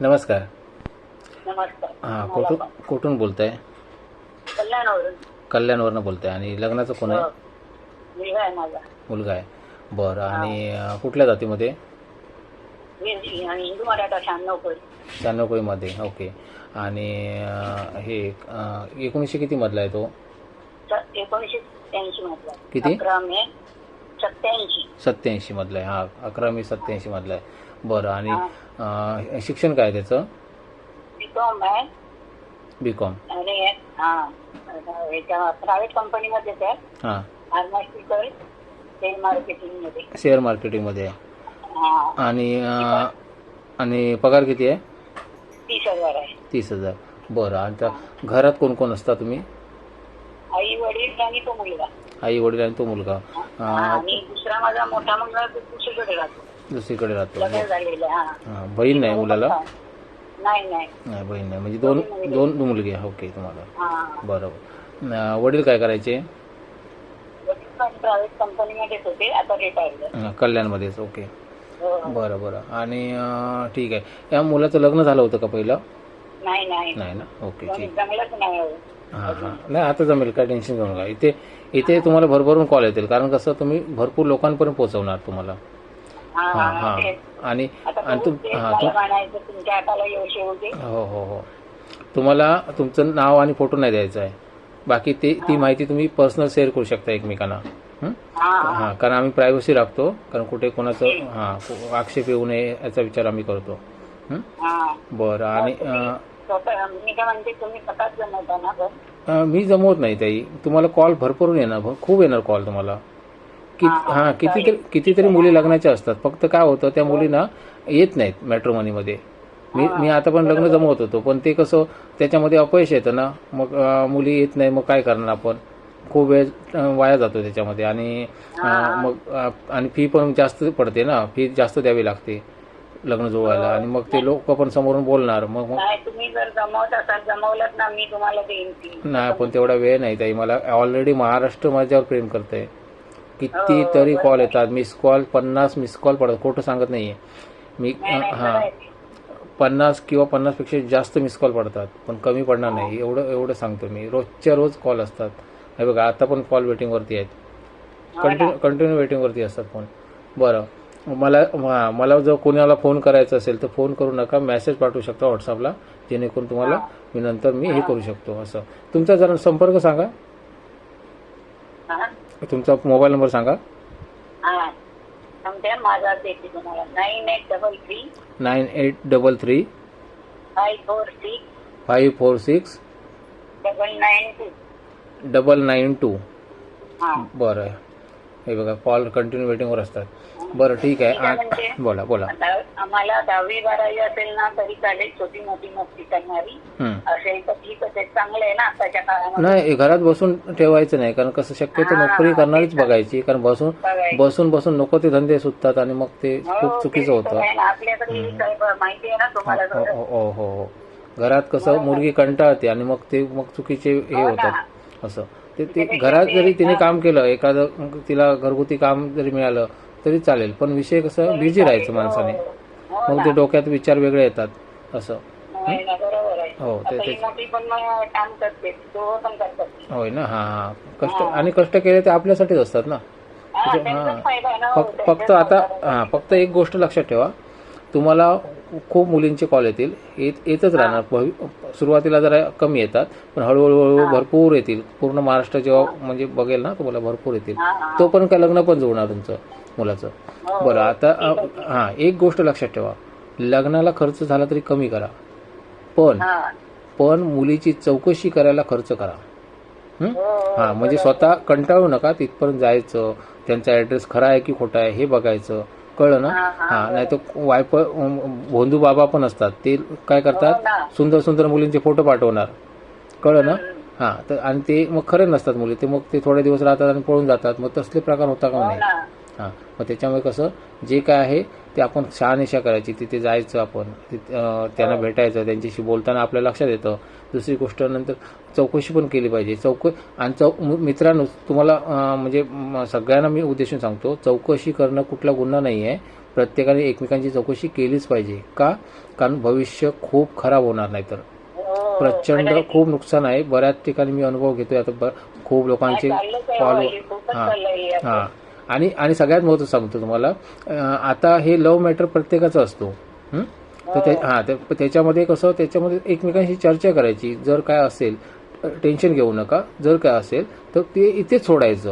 नमस्कार. नमस्कार. हां कुठून. कुठून बोलताय? कल्याणवरून. कल्याणवरनं बोलताय. आणि लग्नाचं कोण आहे? हो. मुलगा आहे माझा. मुलगा आहे. बरं आणि कुठल्या जातीमध्ये? मी आणि हिंदू मराठा शहाण्णव कोळी. ओके. आणि अं, हे अं, एकोणीसशे किती मधला आहे तो? एकोणीसशे किती? अकरा मे सत्याऐंशी. सत्याऐंशी मधला आहे. हा अकरा मी सत्याऐंशी मधला आहे. बरं आणि अं, शिक्षण काय आहे त्याचं? बीकॉम आहे. बी कॉम आणि हा. प्रायव्हेट कंपनीमध्येच आहे. हां. फार्मास्युटिकल सेल मार्केटिंगमध्ये शेअर मार्केटिंगमध्ये आहे. हा. आणि अं, आणि पगार किती आहे? तीस हजार आहे. तीस हजार. बरं आणि त्या घरात कोण कोण असता तुम्ही? आई वडील आणि तो मुलगा. आई वडील आणि तो मुलगा. आणि दुसरा माझा मोठा मुलगा तो दुसरीकडे राहतो. दुसरीकडे राहतो. लग्न झालेलं आहे, हा. बहीण नाही मुलाला? नाही बहीण नाही. म्हणजे दोन दोन मुलगी ओके तुम्हाला. हा. बरोबर. वडील काय करायचे? वडील पण प्रायव्हेट कंपनीमध्येच होते. आता रिटायर्ड अं, कल्याणमध्येच. ओके. हो. बरं बरं. आणि ठीक आहे. या मुलाचं लग्न झालं होतं का पहिलं? नाही ना? ओके ठीक नाही हो. हां. हां नाही आता जमेल काय टेन्शन घेऊ नका. इथे इथे तुम्हाला भरभरून कॉल येतील कारण कसं तुम्ही भरपूर लोकांपर्यंत पोहोचवणार तुम्हाला. हा, हां. आणि आणि तुम हां तुम हो हो हो. तुम्हाला तुमचं नाव आणि फोटो नाही द्यायचा आहे. बाकी ते ती माहिती तुम्ही पर्सनल शेअर करू शकता एकमेकांना. हं? कारण आम्ही प्रायव्हसी राखतो कारण कुठे कोणाचं हां आक्षेप येऊ नये याचा विचार आम्ही करतो. बरं आणि स्वतः मी काय म्हणते तुम्ही स्वतःच जमवता ना पण. अं, मी जमवत नाही ताई. तुम्हाला कॉल भरपूर येणार खूप येणार कॉल तुम्हाला. कि हां कितीतरी कितीतरी मुली लग्नाच्या असतात. फक्त काय होतं त्या मुलींना येत नाहीत मॅट्रोमनीमध्ये मी मी आता पण लग्न जमवत होतो पण ते कसं त्याच्यामध्ये अपयश येतं ना. मग अं, मुली येत नाही मग काय करणार आपण? खूप वेळ अं, वाया जातो त्याच्यामध्ये. आणि अं, मग अं, आणि फी पण जास्त पडते ना. फी जास्त द्यावी लागते. लग्न जुळवायला आणि मग ते लोक पण समोरून बोलणार. मग मग नाही तुम्ही जर जमवत असाल जमवलं ना मी तुम्हाला देईन ती. नाही पण तेवढा वेळ नाही ताई. मला ऑलरेडी महाराष्ट्र माझ्यावर प्रेम करतंय. किती तरी कॉल येतात. मिस कॉल पन्नास मिस कॉल पडतात. खोटं सांगत नाहीये. मी हां. पन्नास किंवा पन्नासपेक्षा जास्त मिस कॉल पडतात. पण कमी पडणार नाही. एवढं एवढं सांगतो मी. रोजच्या रोज कॉल असतात. हे बघा आता पण कॉल वेटिंगवरती आहेत. कंटिन्यू कंटिन्यू वेटिंगवरती असतात फोन बरं. मला मला जर कोणाला फोन करायचा असेल तर फोन करू नका. मेसेज पाठवू शकता व्हॉट्सअपला जेणेकरून तुम्हाला मी नंतर मी हे करू शकतो असं. तुमचा जरा संपर्क सांगा. तुमचा मोबाईल नंबर सांगा. Nine eight double three nine eight double three five four six five four six double nine two double nine two बरं. हे बघा कॉल कंटिन्यू वेटिंगवर असतात. बरं ठीक आहे. आ- बोला बोला. आम्हाला दहावी बारावी असेल ना तरी चालेल छोटी मोठी मस्ती करणारी. असेल तर ठीक आहे चांगलं आहे ना आताच्या काळामध्ये. नाही घरात बसून ठेवायचं नाही कारण कसं शक्यतो नोकरी करणारीच बघायची कारण बसून. बसून बसून नको ते धंदे सुटतात आणि मग ते हो, खूप चुकीचं होतं. आपल्याकडे ही माहिती आहे ना तुम्हाला हो हो हो हो घरात कसं मुलगी कंटाळते आणि मग ते मग चुकीचे हे होतात असं. ते ते घरात जरी तिने काम केलं एखादं तिला घरगुती काम जरी मिळालं तरी चालेल. पण विषय कसं बिझी राहायचं माणसाने. मग ते डोक्यात विचार वेगळे येतात असं. हो? ते ही होय ना? हां हां. कष्ट आणि कष्ट केले ते आपल्यासाठीच असतात ना? हा, म्हणजे- हां. फक्त आता हां फक्त एक गोष्ट लक्षात ठेवा. तुम्हाला खूप मुलींचे कॉल येतील. येत येतच राहणार. सुरुवातीला जरा कमी येतात पण हळूहळू हळूहळू भरपूर येतील. पूर्ण महाराष्ट्र जेव्हा म्हणजे बघेल ना तुम्हाला भरपूर येतील. तो पण काय लग्न पण जुळणार तुमचं? मुलाचं. बरं आता हां एक गोष्ट लक्षात ठेवा. लग्नाला खर्च झाला तरी कमी करा. पण. पण मुलीची चौकशी करायला खर्च करा. हं? हो, हां म्हणजे स्वतः कंटाळू नका तिथपर्यंत जायचं त्यांचा ॲड्रेस खरा आहे की खोटा आहे हे बघायचं. कळलं ना? हा, नाही तर वायप भोंदू बाबा पण असतात. ते काय हो करतात. सुंदर सुंदर मुलींचे फोटो पाठवणार. कळलं ना? हां तर आणि ते मग खरे नसतात मुली. ते मग ते थोडे दिवस राहतात आणि पळून जातात. मग तसले प्रकार होता का नाही. हां. मग त्याच्यामुळे कसं जे काय आहे ते आपण शहानिशा करायची तिथे जायचं आपण त्यांना भेटायचं त्यांच्याशी बोलताना आपल्या लक्षात येतं. दुसरी गोष्ट नंतर चौकशी पण केली पाहिजे. चौक आणि चौ मित्रांनो तुम्हाला म्हणजे सगळ्यांना मी उद्देशून सांगतो चौकशी करणं कुठला गुन्हा नाही आहे प्रत्येकाने एकमेकांची चौकशी केलीच पाहिजे. का? कारण भविष्य खूप खराब होणार नाही तर. हो, प्रचंड. खूप नुकसान आहे. बऱ्याच ठिकाणी मी अनुभव घेतोय. आता खूप लोकांचे फॉलो हे हां. हे. हां. आणि आणि सगळ्यात महत्त्वाचं सांगतो तुम्हाला आता हे लव्ह मॅटर प्रत्येकाचा असतो हं? तर ते हो. हां तर त्याच्यामध्ये कसं त्याच्यामध्ये एकमेकांशी चर्चा करायची जर काय असेल टेन्शन घेऊ नका जर काय असेल तर ते इथेच सोडायचं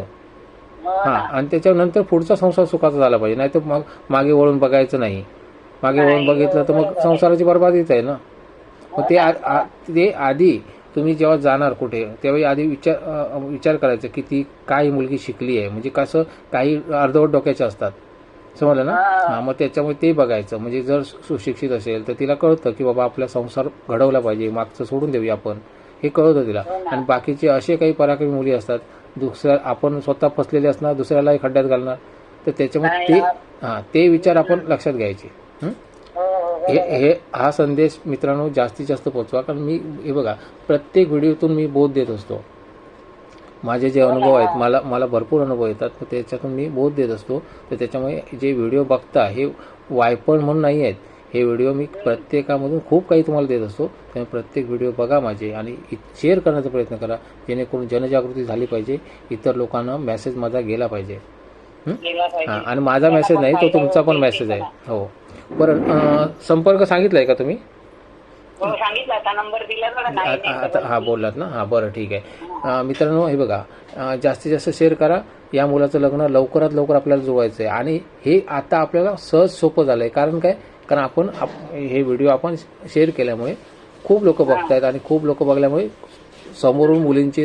हो हां. आणि त्याच्यानंतर पुढचा संसार सुखाचा झाला पाहिजे नाही तर मग मागे वळून बघायचं नाही मागे वळून बघितलं तर मग. संसाराची बरबादीच आहे ना मग ते आ- आ- ते आधी तुम्ही जेव्हा जाणार कुठे तेव्हा आधी विचार विचार करायचा की ती काय मुलगी शिकली आहे. म्हणजे कसं काही अर्धवट डोक्याचे असतात. समजलं ना? हा. मग त्याच्यामुळे ते बघायचं. म्हणजे जर सुशिक्षित असेल तर तिला कळतं की बाबा आपला संसार घडवला पाहिजे मागचं सोडून देऊया आपण. हे कळतं तिला. हो. आणि बाकीचे असे काही पराक्रमी मुली असतात दुसऱ्या आपण स्वतः फसलेले असणार दुसऱ्यालाही खड्ड्यात घालणार. तर त्याच्यामुळे ते. हां ते विचार आपण लक्षात घ्यायचे. हं? हो, हो, हे. हे हा संदेश मित्रांनो जास्तीत जास्त पोचवा कारण मी हे बघा प्रत्येक व्हिडिओतून मी बोध देत असतो. माझे जे अनुभव आहेत मला मला भरपूर अनुभव येतात. तर त्याच्यातून मी बोध देत असतो. तर त्याच्यामुळे जे व्हिडिओ बघता हे वायपण म्हणून नाही आहेत. हे व्हिडिओ मी प्रत्येकामधून खूप काही तुम्हाला देत असतो. त्यामुळे प्रत्येक व्हिडिओ बघा माझे आणि शेअर करण्याचा प्रयत्न करा. जेणेकरून जनजागृती झाली पाहिजे. इतर लोकांना मेसेज माझा गेला पाहिजे. हां आणि माझा मेसेज नाही तो तुमचा पण मेसेज आहे. हो. बरं संपर्क सांगितलाय का तुम्ही? हो आता हा बोललात ना? हा बरं ठीक आहे. मित्रांनो हे बघा. जास्तीत जास्त शेअर करा. या मुलाचं लग्न लवकरात लवकर आपल्याला जुळवायचं आहे आणि हे आता आपल्याला सहज सोपं झालं आहे कारण काय? कारण आपण आप- हे व्हिडिओ आपण शेअर केल्यामुळे खूप लोक बघतायत आणि खूप लोक बघल्यामुळे समोरून मुलींचे